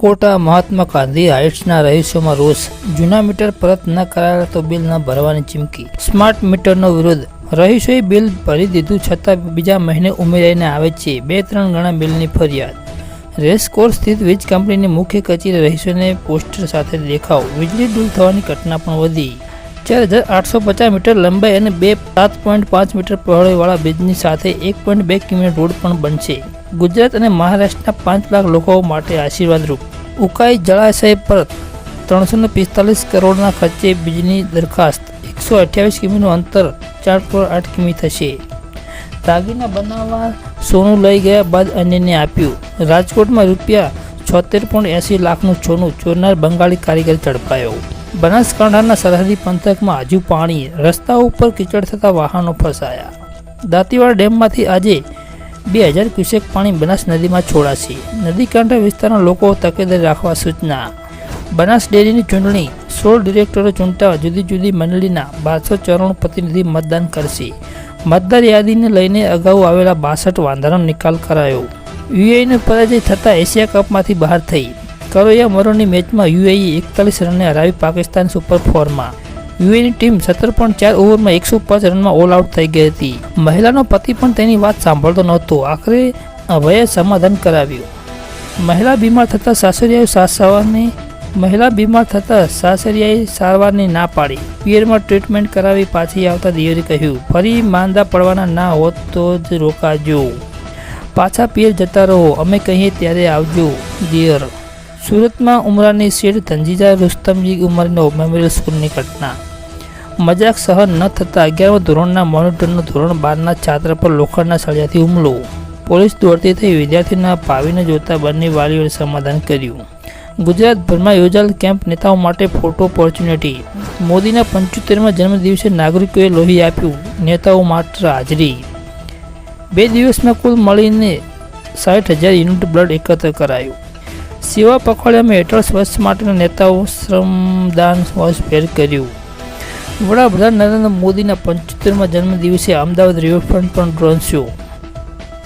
Quota Mahatma Gandhi હાઇટ્સના રહીશોમાં રોષ. જૂના metre પરત ન કરાયા તો બિલ ન ભરવાની ચીમકી. સ્માર્ટ મીટરનો વિરોધ. રહીશોએ બિલ ભરી દીધું છતાં બીજા મહિને ઉમેરાઈને આવે છે. બે ત્રણ ગણા બિલની ફરિયાદ. રેસકોર્સ સ્થિત વીજ કંપનીની મુખ્ય કચેરી રહીશોને પોસ્ટર સાથે દેખાવ. વીજળી ડૂલ થવાની ઘટના પણ વધી. ચાર હજાર આઠસો પચાસ મીટર લંબાઈ અને બે સાત પોઈન્ટ પાંચ મીટર પહોળાઈવાળા બ્રિજની સાથે એક પોઈન્ટ બે કિમી રોડ પણ બનશે. ગુજરાત અને મહારાષ્ટ્રના પાંચ લાખ લોકો માટે આશીર્વાદરૂપ. ઉકાઈ જળાશય પર ત્રણસો પિસ્તાલીસ કરોડના ખર્ચે બીજની દરખાસ્ત. એકસો અઠ્યાવીસ કિમીનું અંતર ચાર કરોડ આઠ કિમી થશે. દાગીના બનાવવા સોનું લઈ ગયા બાદ અન્યને આપ્યું. રાજકોટમાં રૂપિયા છોતેર પોઈન્ટ એંસી લાખનું સોનું ચોરનાર બંગાળી કારીગર ઝડપાયો. બનાસકાંઠાના સરહદી પંથકમાં હજુ પાણી. રસ્તાઓ ઉપર કીચડ થતા વાહનો ફસાયા. દાંતીવાડા ડેમમાંથી આજે બે હજાર ક્યુસેક પાણી બનાસ નદીમાં છોડાશે. નદી કાંઠા વિસ્તારના લોકો તકેદારી રાખવા સૂચના. બનાસ ડેરીની ચૂંટણી સોળ ડિરેક્ટરો ચૂંટતા જુદી જુદી મંડળીના બારસો ચોરાણું પ્રતિનિધિ મતદાન કરશે. મતદાર યાદીને લઈને અગાઉ આવેલા બાસઠ વાંધાનો નિકાલ કરાયો. યુએઈનો પરાજય થતાં એશિયા કપમાંથી બહાર થઈ. કરોયા મરોની મેચમાં યુએઈ એકતાલીસ રનને હરાવી પાકિસ્તાન સુપર ફોરમાં. યુએની ટીમ સત્તર પોઈન્ટ ચાર ઓવરમાં એકસો પાંચ રનમાં ઓલ આઉટ થઈ ગઈ હતી. મહિલાનો પતિ પણ તેની વાત સાંભળતો નહોતો. આખરે અભયે સમાધાન કરાવ્યું. મહિલા બીમાર થતાં સાસરિયાએ સાસવાની મહિલા બીમાર થતાં સાસરિયાએ સારવારની ના પાડી. પિયરમાં ટ્રીટમેન્ટ કરાવી પાછી આવતા દિયરે કહ્યું, ફરી માંદા પડવાના ના હોત તો જ રોકાજો. પાછા પિયર જતા રહો. અમે કહીએ ત્યારે આવજો, દિયર. સુરતમાં ઉમરાની શેઠ ધનજીજા રુસ્તમજી ઉમરનો મેમોરિયલ સ્કૂલની ઘટના. મજાક સહન ન થતાં અગિયારમા ધોરણના મોનિટરનું ધોરણ બારના છાત્ર પર લોખંડના સળિયાથી હુમલો. પોલીસ દોડતી થઈ વિદ્યાર્થીના પાવીને જોતા બંને વાલીઓએ સમાધાન કર્યું. ગુજરાતભરમાં યોજાયેલ કેમ્પ નેતાઓ માટે ફોટો ઓપોર્ચ્યુનિટી. મોદીના પંચોતેરમાં જન્મદિવસે નાગરિકોએ લોહી આપ્યું. નેતાઓ માત્ર હાજરી. બે દિવસમાં કુલ મળીને સાઠ હજાર યુનિટ બ્લડ એકત્ર કરાયું. સેવા પખવાડિયામાં હેઠળ સ્વચ્છ માટેના નેતાઓ શ્રમદાન વર્ષભેર કર્યું. વડાપ્રધાન નરેન્દ્ર મોદીના પંચોતેરમાં જન્મદિવસે અમદાવાદ રિવરફ્રન્ટ પર ડ્રોન